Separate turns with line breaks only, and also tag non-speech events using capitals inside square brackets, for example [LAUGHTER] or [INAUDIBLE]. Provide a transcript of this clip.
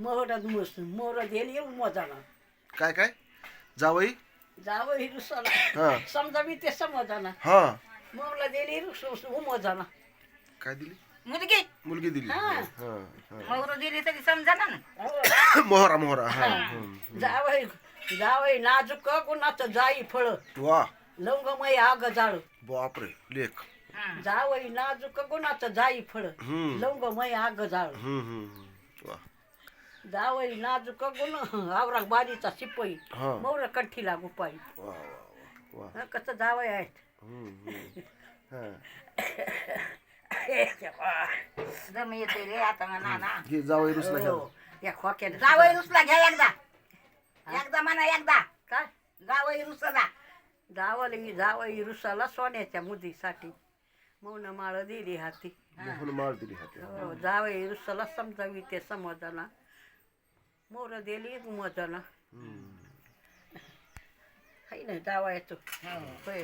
मोहरात मुस मोजाना
काय काय? जावई?
जावं ही रुसाला
हा.
समजा मी ते समजाना
हा.
दिली रुस उमोजाना
काय दिली?
मुलगी?
मुलगी दिली.
हा.
हा हा.
मौर दिली तरी समजा ना.
हो. [COUGHS]
मोहरा मोहरा. हा हम्म.
जावई जावई नाजूक गुणाचं जाई फळ.
वा.
लवंगमय आग जाळ.
बापरे लेख.
जावई नाजूक गुणाचं जाई फळ.
हम्म.
लवंगमय आग जाळ.
हम्म हम्म हम्म. वा.
जावई नाजूक गुण आवरा बारीचा शिपई
हा.
मोर कंठीला गुपाई.
वा वा
हं, कसं जावई आहेत.
हा.
दम येते रे आता ना
जावई रुसला घ्या.
हो, या खोक्याने
जावई रुसला घ्या एकदा. एकदा म्हणा एकदा.
काय?
जावई रुसला.
जावली जावई रुसाला सोन्याच्या मुदीसाठी. मौन माळ दिली हाती.
मोहन माळ दिली हाती.
हो, जावई रुसाला समजावी ते समजाना मोर दिली मजाना
हम्म.
हाय ना जावायचं. होय.